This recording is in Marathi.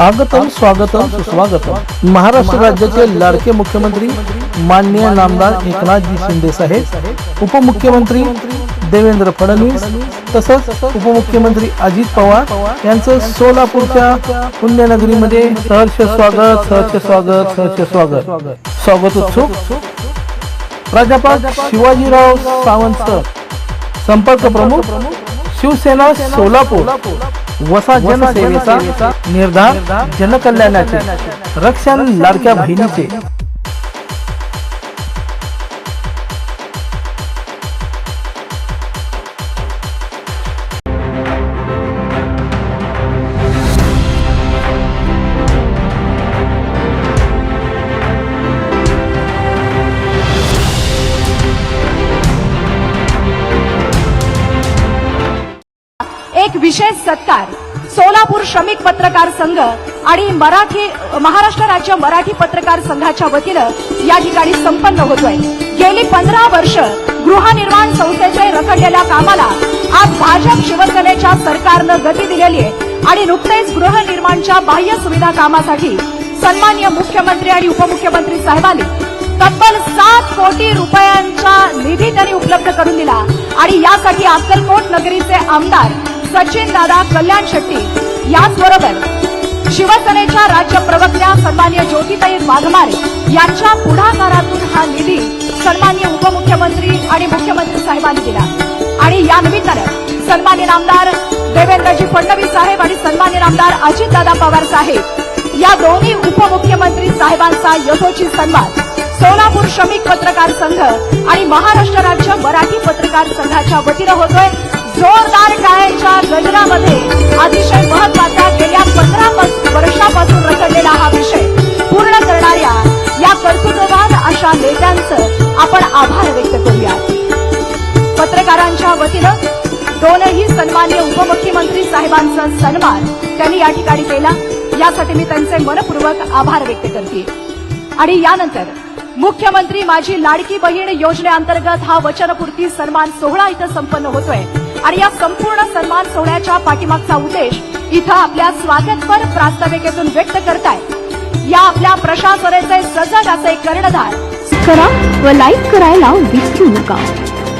आगतम स्वागतम सुस्वागतम. महाराष्ट्र राज्याचे लाडके मुख्यमंत्री माननीय नामदार एकनाथजी शिंदे साहेब उपमुख्यमंत्री देवेंद्र फडणवीस तसंच उपमुख्यमंत्री अजित पवार यांचं सोलापूरच्या पुण्यनगरीमध्ये सहर्ष स्वागत सहर्ष स्वागत सहर्ष स्वागत. स्वागत उत्सुक. प्राध्यापक शिवाजीराव सावंत. संपर्क प्रमुख शिवसेना सोलापूर. वसा जनसेवेचा निर्धार जनकल्याणाचे. रक्षण लाडक्या बहिणीचे. एक विशेष सत्कार. सोलापूर श्रमिक पत्रकार संघ आणि मराठी महाराष्ट्र राज्य मराठी पत्रकार संघाच्या वतीनं या ठिकाणी संपन्न होतोय. गेली पंधरा वर्ष गृहनिर्माण संस्थेचे रखडलेल्या कामाला आज भाजप शिवसेनेच्या सरकारनं गती दिलेली आहे आणि नुकतेच गृहनिर्माणच्या बाह्य सुविधा कामासाठी सन्मान्य मुख्यमंत्री आणि उपमुख्यमंत्री साहेबांनी तब्बल सात कोटी रुपयांचा निधी त्यांनी उपलब्ध करून दिला. आणि यासाठी अक्कलकोट नगरीचे आमदार सचिन दादा कल्याण शेट्टी याचबरोबर शिवसेनेच्या राज्य प्रवक्त्या सन्मान्य ज्योतिताई वाघमारे यांच्या पुढाकारातून हा निधी सन्मान्य उपमुख्यमंत्री आणि मुख्यमंत्री साहेबांनी दिला. आणि या निमित्तानं सन्मान्य नामदार देवेंद्रजी फडणवीस साहेब आणि सन्मान्य नामदार अजितदादा पवार साहेब या दोन्ही उपमुख्यमंत्री साहेबांचा यथोचित सन्मान सोलापूर श्रमिक पत्रकार संघ आणि महाराष्ट्र राज्य मराठी पत्रकार संघाच्या वतीनं होतोय. जोरदार टाळ्यांच्या गजरामध्ये अतिशय महत्त्वाचा गेल्या पंधरा वर्षापासून रखडलेला हा विषय पूर्ण करणाऱ्या या कर्तृत्ववान अशा नेत्यांचं आपण आभार व्यक्त करूया पत्रकारांच्या वतीनं दोनही सन्मान्य उपमुख्यमंत्री साहेबांचा सन्मान त्यांनी या ठिकाणी केला. यासाठी मी त्यांचे मनपूर्वक आभार व्यक्त करते. आणि यानंतर मुख्यमंत्री माझी लाडकी बहीण योजनेअंतर्गत हा वचनपूर्ती सन्मान सोहळा इथं संपन्न होतोय. आणि या संपूर्ण सन्मान सोहळ्याच्या पाठीमागचा उद्देश इथं आपल्या स्वागतपर प्रास्ताविकेतून व्यक्त करताय. या आपल्या प्रशासनेचे सजग असे कर्णधार. करा व लाईक करायला विसरू नका.